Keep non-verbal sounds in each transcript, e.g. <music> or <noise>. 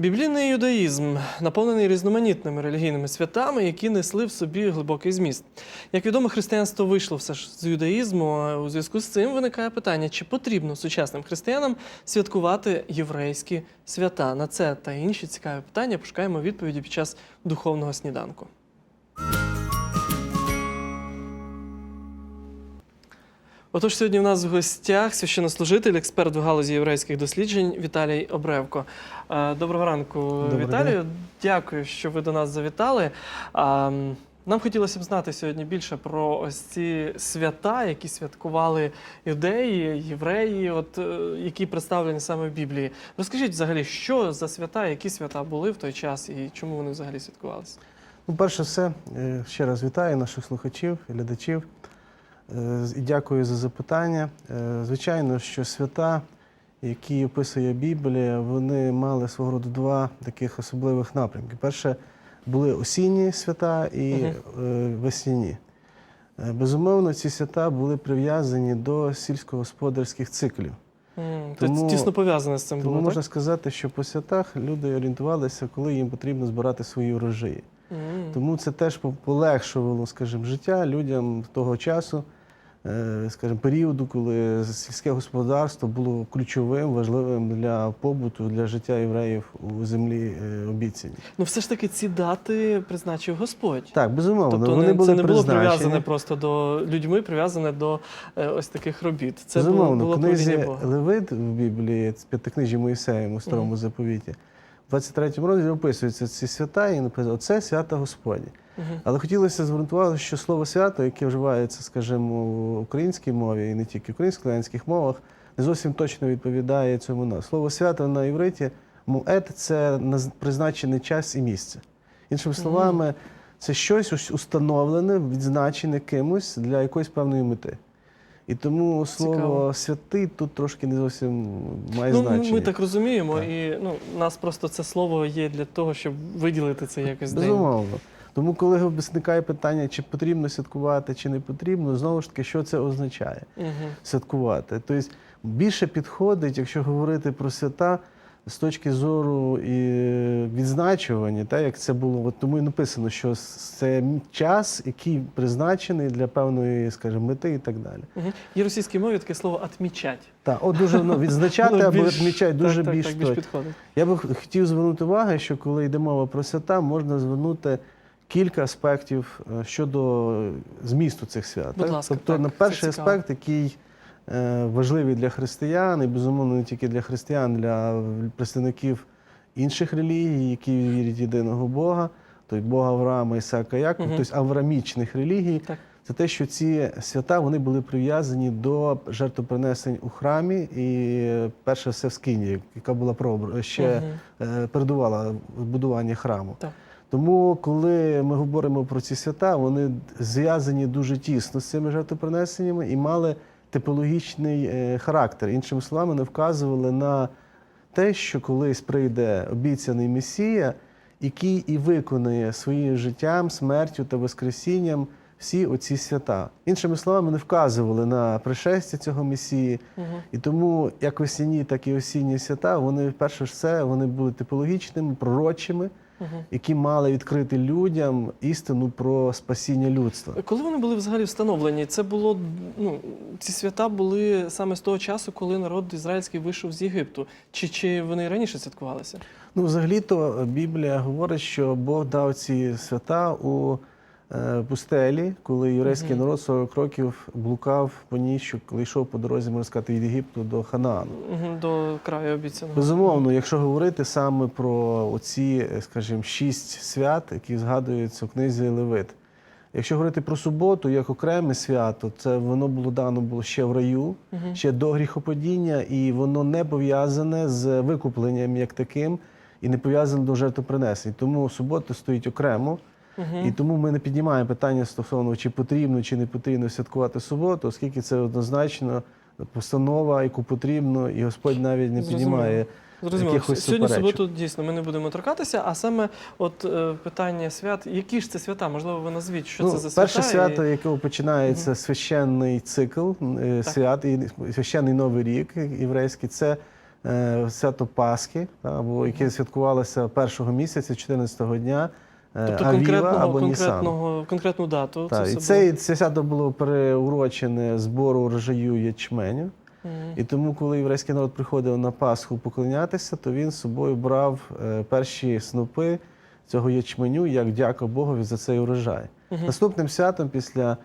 Біблійний юдаїзм наповнений різноманітними релігійними святами, які несли в собі глибокий зміст. Як відомо, християнство вийшло все ж з юдаїзму. У зв'язку з цим виникає питання, чи потрібно сучасним християнам святкувати єврейські свята. На це та інші цікаві питання пошукаємо відповіді під час духовного сніданку. Отож, сьогодні в нас в гостях священнослужитель, експерт в галузі єврейських досліджень Віталій Обревко. Е, Доброго ранку, Добрий Віталію. Дякую, що ви до нас завітали. Нам хотілося б знати сьогодні більше про ось ці свята, які святкували юдеї, євреї, от е, які представлені саме в Біблії. Розкажіть взагалі, що за свята, які свята були в той час і чому вони взагалі святкувалися? Ну, перше все, е, ще раз вітаю наших слухачів, глядачів дякую за запитання. Е, Звичайно, що свята, які описує Біблія, вони мали свого роду два таких особливих напрямки. Перше були осінні свята і е, весняні. Е, Безумовно, ці свята були прив'язані до сільськогосподарських циклів. М, Тому- Це тісно пов'язане з цим Тому було, можна так? сказати, що по святах люди орієнтувалися, коли їм потрібно збирати свої урожаї. М. Тому це теж по- полегшувало, скажімо, життя людям того часу, е, скажімо, періоду, коли сільське господарство було ключовим, важливим для побуту, для життя євреїв у землі е, обіцяні. Ну, все ж таки, ці дати призначив Господь. Так, безумовно, Тобто вони не, були це не було призначені. прив'язане просто до людьми, прив'язане до е, ось таких робіт. Це було, Безумовно, було в книзі Бога. Левит в Біблії, п'ятикнижі Моїсеєм у старому заповіті. В 23 розділі описуються ці свята, і написано, оце свята Господні. Але хотілося звернути увагу, що слово свято, яке вживається, скажімо, в українській мові і не тільки в українсько-слов'янських мовах, не зовсім точно відповідає цьому на слово свято на івриті мует це призначений час і місце. Іншими словами, це щось установлене, відзначене кимось для якоїсь певної мети. І тому слово Цікаво. святий тут трошки не зовсім має Ну, значення. ми так розуміємо, Так. і ну, нас просто це слово є для того, щоб виділити це якось день. Тому, коли виникає питання, чи потрібно святкувати, чи не потрібно, знову ж таки, що це означає Мгм. святкувати. Тобто більше підходить, якщо говорити про свята з точки зору і відзначування, так, як це було, от тому і написано, що це час, який призначений для певної, скажімо, мети і так далі. Мгм. Є російській мові таке слово «отмічать». Так, от дуже ну, відзначати або відмічати дуже більш підходить. Я би хотів звернути увагу, що коли йде мова про свята, можна звернути кілька аспектів е, щодо змісту цих свят. Будь так? ласка, тобто, так, на перший аспект, який е, важливий для християн, і безумовно не тільки для християн, для представників інших релігій, які вірять в єдиного Бога, тобто Бога Авраама, Ісака, Якова, Мгм. тобто аврамічних релігій. Так. Це те, що ці свята вони були прив'язані до жертвопринесень у храмі, і е, перше все в Скині, яка була ще е, передувала будування храму. Так. Тому, коли ми говоримо про ці свята, вони зв'язані дуже тісно з цими жертвопринесеннями і мали типологічний е, характер. Іншими словами, вони вказували на те, що колись прийде обіцяний Месія, який і виконує своїм життям, смертю та воскресінням всі оці свята. Іншими словами, вони вказували на пришестя цього Месії. Мгм. І тому як весняні, так і осінні свята, вони перше ж все вони були типологічними, пророчими, які мали відкрити людям істину про спасіння людства. Коли вони були взагалі встановлені? Це було ну ці свята були саме з того часу, коли народ ізраїльський вийшов з Єгипту. Чи, чи вони раніше святкувалися? Ну, взагалі-то Біблія говорить, що Бог дав ці свята у е, пустелі, коли єврейський Мгм. народ 40 років блукав по ній, що коли йшов по дорозі, можна сказати, від Єгипту до Ханаану. Мгм, До краю обіцяного. Безумовно, якщо говорити саме про оці, е, скажімо, шість свят, які згадуються в книзі Левит. Якщо говорити про суботу як окреме свято, це воно було дано було ще в раю, Мгм. ще до гріхопадіння, і воно не пов'язане з викупленням як таким, і не пов'язане до жертвопринесень. Тому субота стоїть окремо. Мгм. І тому ми не піднімаємо питання стосовно, чи потрібно, чи не потрібно святкувати суботу, оскільки це однозначно постанова, яку потрібно, і Господь навіть не Зрозуміло. піднімає. Зрозуміло. якихось Сьогодні суботу дійсно ми не будемо торкатися, а саме от е, питання свят. Які ж це свята? Можливо, ви назвіть, що ну, це за свята? перше свято, і- якого починається священний цикл е, свят і священний Новий рік єврейський, це е, свято Пасхи, або яке святкувалося першого місяця, 14-го дня. Е, Тобто Авіва конкретного, або конкретного, конкретну дату. Так, це і це, це свято було переурочене збору урожаю ячменю. було. Мгм. І тому, коли єврейський народ приходив на Пасху поклонятися, то він з собою брав е, перші снопи цього ячменю як дяка Богові за цей урожай. Мгм. Наступним святом, після,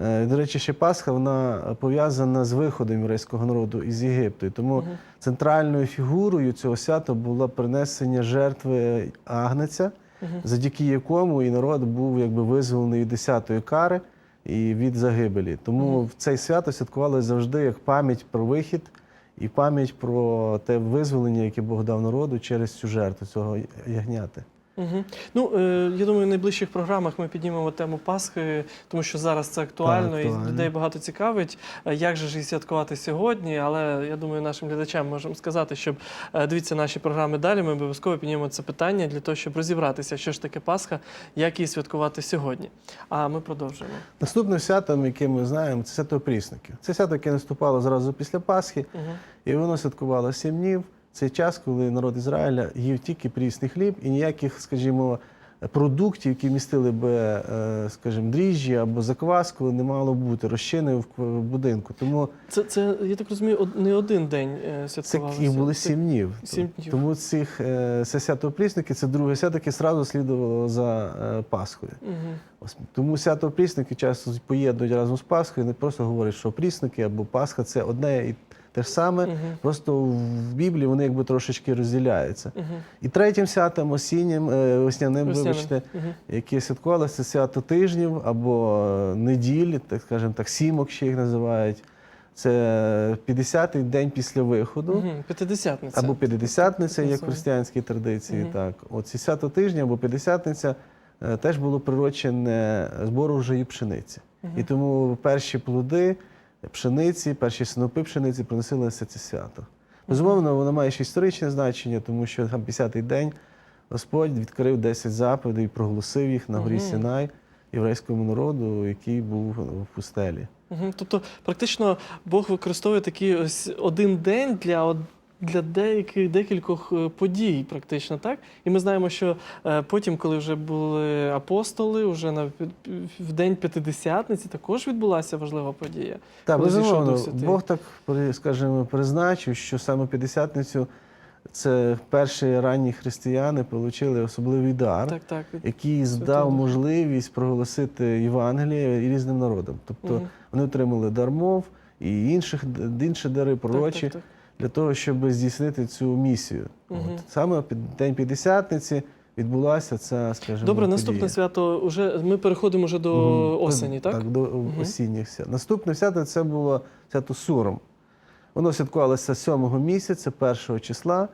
е, до речі, ще Пасха, вона пов'язана з виходом єврейського народу із Єгипту. І тому Мгм. центральною фігурою цього свята було принесення жертви агнеця. Завдяки якому і народ був якби визволений від десятої кари і від загибелі. Тому в цей свято святкували завжди як пам'ять про вихід і пам'ять про те визволення, яке Бог дав народу через цю жертву цього ягняти. Угу. Ну, е, я думаю, в найближчих програмах ми піднімемо тему Пасхи, тому що зараз це актуально, Так, актуально. і людей багато цікавить, е, як же ж її святкувати сьогодні. Але я думаю, нашим глядачам можемо сказати, щоб е, дивіться наші програми далі. Ми обов'язково піднімемо це питання для того, щоб розібратися, що ж таке Пасха, як її святкувати сьогодні. А ми продовжуємо. Наступним святом, яке ми знаємо, це свято Прісників. Це свято, яке наступало зразу після Пасхи, Угу. і воно святкувало сім днів. Це час, коли народ Ізраїля їв тільки прісний хліб і ніяких, скажімо, продуктів, які містили би, е, скажімо, дріжджі або закваску, не мало бути розчини в будинку. Тому Це, це, я так розумію, не один день е, це святкувалося. їх сім днів. сім днів. Тому цих е, це свято Прісники, це друге свято, яке сразу слідувало за Пасхою. Ось Тому свято Прісники часто поєднують разом з Пасхою, не просто говорять, що Прісники або Пасха це одне і те ж саме. Мгм. Просто в Біблії вони якби трошечки розділяються. Мгм. І третім святом осіннім, е, весняним, вибачте, Мгм. яке святкувалося це свято тижнів або е, неділі, так скажемо так, сімок ще їх називають. Це 50-й день після виходу. П'ятидесятниця. Або п'ятидесятниця, як в християнській традиції. Мгм. Так, оці свято тижня або п'ятдесятниця е, теж було прирочене збору врожаю пшениці. Мгм. І тому перші плоди пшениці, перші снопи пшениці приносилися це свято. Безумовно, воно має ще історичне значення, тому що там 50-й день Господь відкрив 10 заповідей і проголосив їх на горі. Сінай єврейському народу, який був в пустелі. Тобто, практично Бог використовує такий ось один день для, для деяких декількох е, подій, практично так. І ми знаємо, що е, потім, коли вже були апостоли, вже на в день п'ятидесятниці також відбулася важлива подія. Так, безумовно, Бог так, скажімо, призначив, що саме П'ятдесятницю це перші ранні християни отримали особливий дар, Так, так. який здав можливість проголосити Євангеліє і різним народам. Тобто Мгм. вони отримали дар мов і інших, інші дари пророчі Так, так, так. Для того, щоб здійснити цю місію. Мгм. От. Саме під День П'ятдесятниці відбулася ця, скажімо, Добре, подія. наступне свято уже ми переходимо вже до Мгм. осені, так? Так, до осінніх свят. Наступне свято це було свято Суром. Воно святкувалося 7-го місяця, 1 числа.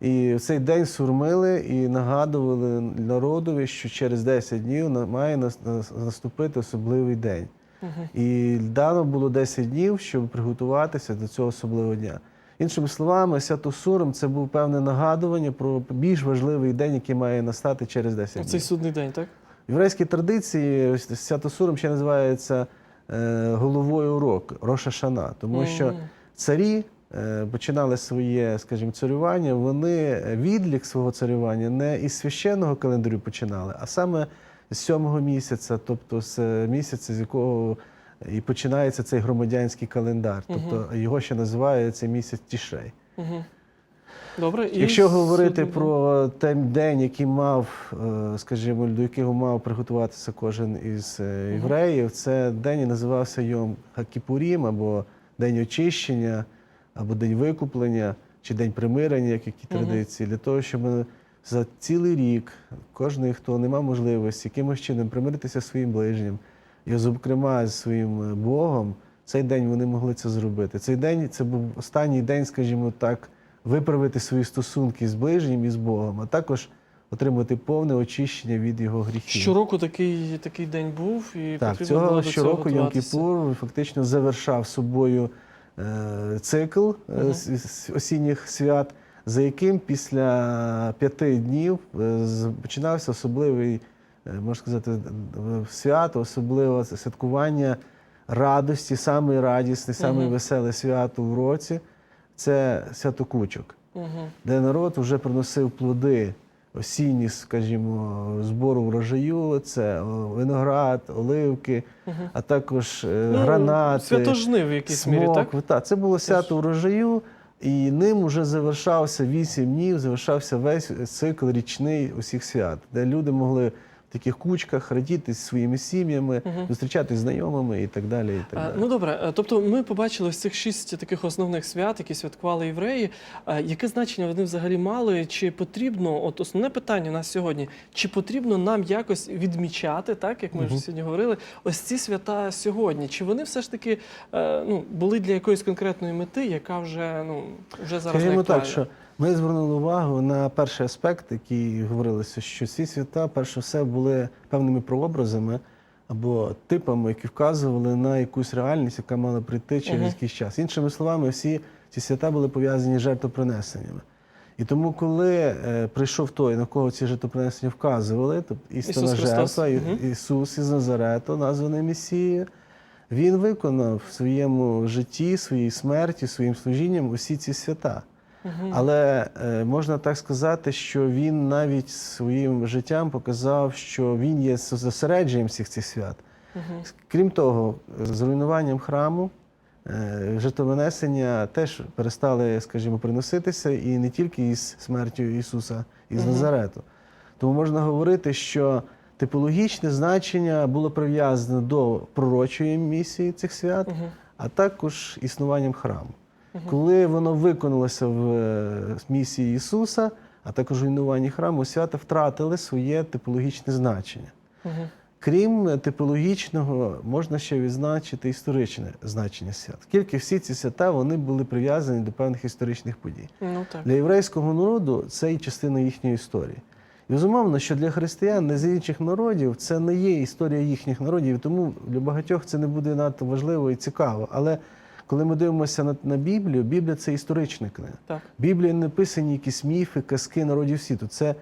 І в цей день сурмили і нагадували народові, що через 10 днів має нас- нас- наступити особливий день. Мгм. І дано було 10 днів, щоб приготуватися до цього особливого дня. Іншими словами, свято Суром це був певне нагадування про більш важливий день, який має настати через 10 Оцей днів. судний день, так? В єврейській традиції свято Суром ще називається е, головою року, Роша Шана, тому що царі е, починали своє, скажімо, царювання, вони відлік свого царювання не із священного календарю починали, а саме з сьомого місяця, тобто з е, місяця, з якого і починається цей громадянський календар. Тобто його ще називають цей місяць Тішей. Мгм. Добре. І Якщо говорити судний про той день, який мав, е, скажімо, до якого мав приготуватися кожен із е, євреїв, це день і називався Йом Хакіпурім, або День очищення, або День викуплення, чи День примирення, як які Мгм. традиції, для того, щоб за цілий рік кожен, хто не мав можливості якимось чином примиритися зі своїм ближнім, і, зокрема, з своїм е, Богом, цей день вони могли це зробити. Цей день це був останній день, скажімо так, виправити свої стосунки з ближнім і з Богом, а також отримати повне очищення від його гріхів. Щороку такий, такий день був, і Так, потрібно було до щороку цього Йом-Кіпур фактично завершав собою е, цикл е, с- осінніх свят, за яким після п'яти днів е, починався особливий, можна сказати, е, свято, особливе святкування радості, саме радісне, саме веселе свято в році. Це свято кучок. Угу. де народ вже приносив плоди осінні, скажімо, збору врожаю, це виноград, оливки, а також е, гранати. Ну, Святожнив в якійсь мірі, так? Так, це було свято урожаю, і ним вже завершався вісім днів, завершався весь цикл річний усіх свят, де люди могли таких кучках радіти зі своїми сім'ями, зустрічатися з знайомими і так далі. І так А, далі. Ну добре, е, тобто ми побачили ось цих шість таких основних свят, які святкували євреї. А Яке значення вони взагалі мали? Чи потрібно, от основне питання у нас сьогодні, чи потрібно нам якось відмічати, так як ми вже сьогодні говорили, ось ці свята сьогодні? Чи вони все ж таки е, ну, були для якоїсь конкретної мети, яка вже ну вже зараз не Скажімо так, що ми звернули увагу на перший аспект, який говорилося, що ці свята, перше все, були певними прообразами або типами, які вказували на якусь реальність, яка мала прийти через якийсь час. Іншими словами, всі ці свята були пов'язані з жертвопринесеннями. І тому, коли е, прийшов той, на кого ці жертвопринесення вказували, тобто істина Ісус жертва. Ісус із Назарету, названий Месією, він виконав в своєму житті, своїй смерті, своїм служінням усі ці свята. Але е, можна так сказати, що він навіть своїм життям показав, що він є зосередженням всіх цих свят. Крім того, з руйнуванням храму е, жертвонесення теж перестали, скажімо, приноситися і не тільки із смертю Ісуса із Назарету. Тому можна говорити, що типологічне значення було прив'язане до пророчої місії цих свят, а також існуванням храму. Коли воно виконалося в е, місії Ісуса, а також руйнуванні храму, свята втратили своє типологічне значення. Крім типологічного, можна ще відзначити історичне значення свят. Оскільки всі ці свята вони були прив'язані до певних історичних подій. Ну так. Для єврейського народу це і частина їхньої історії. І безумовно, що для християн, не з інших народів, це не є історія їхніх народів, тому для багатьох це не буде надто важливо і цікаво. Але коли ми дивимося на, на Біблію, Біблія це історична книга. Так. В Біблії не написані якісь міфи, казки народів світу. Це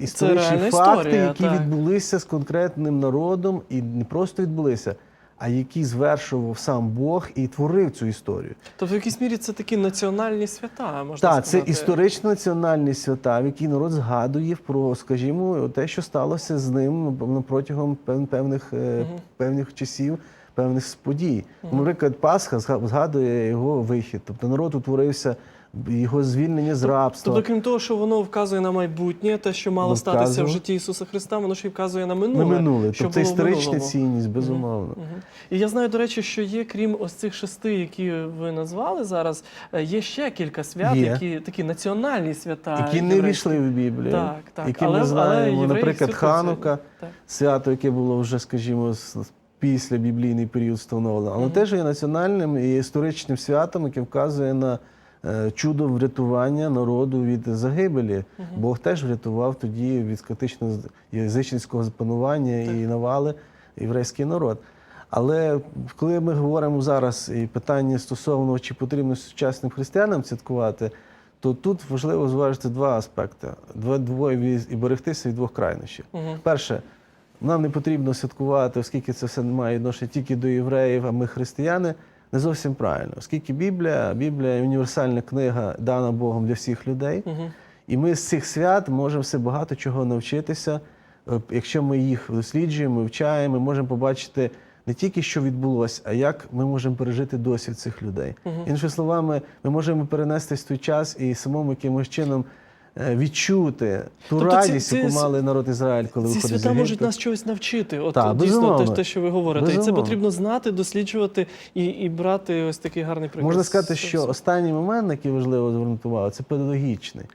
історичні реальна факти, історія, які так. відбулися з конкретним народом, і не просто відбулися, а які звершував сам Бог і творив цю історію. Тобто, в якійсь мірі це такі національні свята, можна Так, це сказати. історично національні свята, в які народ згадує про, скажімо, те, що сталося з ним протягом пев- певних, е, певних часів, певних подій. Наприклад, Пасха зга- згадує його вихід, тобто народ утворився, його звільнення з рабства. Тобто, крім того, що воно вказує на майбутнє, те, що мало Ну, статися в житті Ісуса Христа, воно ще й вказує на на минуле. минуле, що тобто історична цінність, безумовно. Мгм. І я знаю, до речі, що є, крім ось цих шести, які ви назвали зараз, е, є ще кілька свят, Є. які такі національні свята. Які не війшли в Біблію, Так, так. які але, ми знаємо, але наприклад, Ханука. Так. свято, яке було вже, скажімо, після біблійний період встановлено, але теж є національним і історичним святом, яке вказує на е, чудо врятування народу від загибелі. Бог теж врятував тоді від скотичного язичницького панування і навали єврейський народ. Але коли ми говоримо зараз і питання стосовно чи потрібно сучасним християнам святкувати, то тут важливо зважити два аспекти: Два- двоє і берегтися від двох крайнощів. Мгм. Перше, нам не потрібно святкувати, оскільки це все має відношення тільки до євреїв, а ми християни. Не зовсім правильно, оскільки Біблія, Біблія універсальна книга, дана Богом для всіх людей. Мгм. І ми з цих свят можемо все багато чого навчитися. Е, Якщо ми їх досліджуємо, вивчаємо, ми можемо побачити не тільки що відбулося, а як ми можемо пережити досвід цих людей. Іншими словами, ми можемо перенестись в той час і самому якимось чином відчути ту Тобто радість, ці яку с- мали народ Ізраїль, коли Ці виходить з свята можуть нас чогось навчити. От Так, дійсно те, те, що ви говорите. І це потрібно знати, досліджувати і, і брати ось такий гарний приклад. Можна сказати, що останній момент, який важливо звернути увагу, це педагогічний.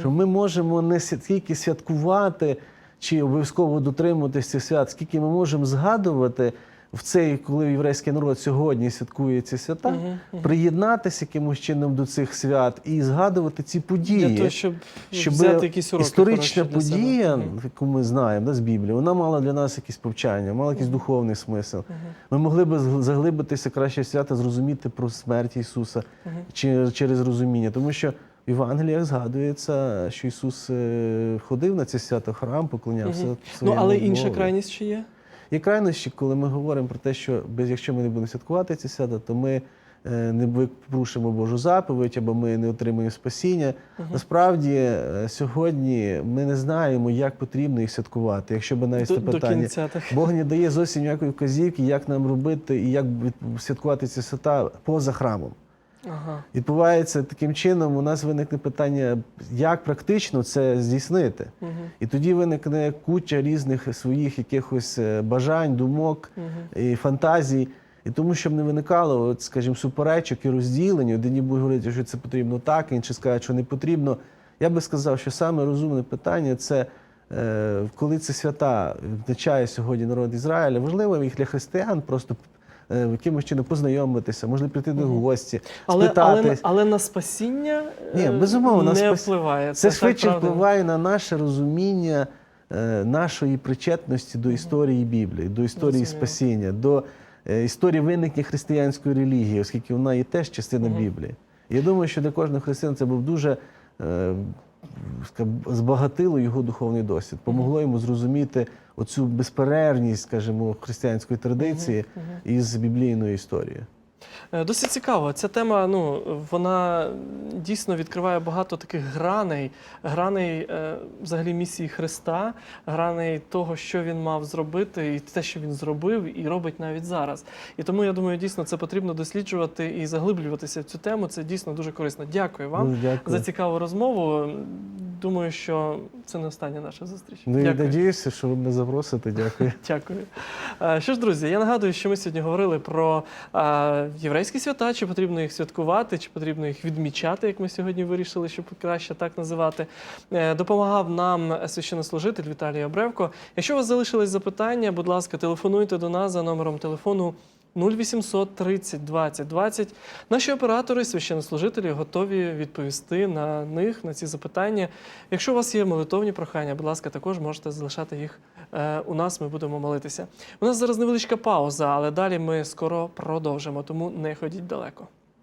Що ми можемо не стільки святкувати чи обов'язково дотримуватися цих свят, скільки ми можемо згадувати в цей, коли єврейський народ сьогодні святкує ці свята, приєднатися якимось чином до цих свят і згадувати ці події. Для того, щоб, щоб взяти якісь уроки історична подія, яку ми знаємо да, з Біблії, вона мала для нас якісь повчання, мала якийсь духовний смисл. Ми могли б зг- заглибитися краще в свята, зрозуміти про смерть Ісуса чи, через розуміння. Тому що в Євангеліях згадується, що Ісус е, ходив на це свято, храм, поклонявся. Ну, своєму але інша крайність ще є. Є крайнощі, коли ми говоримо про те, що без, якщо ми не будемо святкувати ці свята, то ми е, не порушимо Божу заповідь, або ми не отримуємо спасіння. Насправді е, сьогодні ми не знаємо, як потрібно їх святкувати. Якщо б навіть До, це до кінця так. Бог не дає зовсім ніякої вказівки, як нам робити і як святкувати ці свята поза храмом. Ага. Відбувається таким чином, у нас виникне питання, як практично це здійснити. Угу. І тоді виникне куча різних своїх якихось е, бажань, думок Угу. і фантазій. І тому, щоб не виникало, от, скажімо, суперечок і розділень, одні будуть говорити, що це потрібно так, інші скажуть, що не потрібно. Я би сказав, що саме розумне питання це е, коли це свята відзначає сьогодні народ Ізраїля, важливо їх для християн просто якимось чином познайомитися, можливо, прийти до гості, Але, спитати. але, але на спасіння Ні, е, безумовно, на не спас- впливає. Це так швидше правда? впливає на наше розуміння е, нашої причетності до історії Біблії, до історії Зрозуміло. спасіння, до е, історії виникнення християнської релігії, оскільки вона є теж частина. Біблії. Я думаю, що для кожного християна це був дуже е, збагатило його духовний досвід, помогло йому зрозуміти оцю безперервність, скажімо, християнської традиції із біблійною історією. Е, Досить цікаво. Ця тема, ну вона дійсно відкриває багато таких граней, граней е, взагалі місії Христа, граней того, що він мав зробити, і те, що він зробив, і робить навіть зараз. І тому я думаю, дійсно це потрібно досліджувати і заглиблюватися в цю тему. Це дійсно дуже корисно. Дякую вам дякую. за цікаву розмову. Думаю, що це не остання наша зустріч. Ну і надіюся, що ви мене запросите. Дякую. <laughs> Дякую. Е, Що ж, друзі, я нагадую, що ми сьогодні говорили про е, єврейські свята, чи потрібно їх святкувати, чи потрібно їх відмічати, як ми сьогодні вирішили, щоб краще так називати. Е, Допомагав нам священнослужитель Віталій Обревко. Якщо у вас залишились запитання, будь ласка, телефонуйте до нас за номером телефону 0800 30 20 20. Наші оператори, священнослужителі готові відповісти на них, на ці запитання. Якщо у вас є молитовні прохання, будь ласка, також можете залишати їх е, у нас. Ми будемо молитися. У нас зараз невеличка пауза, але далі ми скоро продовжимо, тому не ходіть далеко.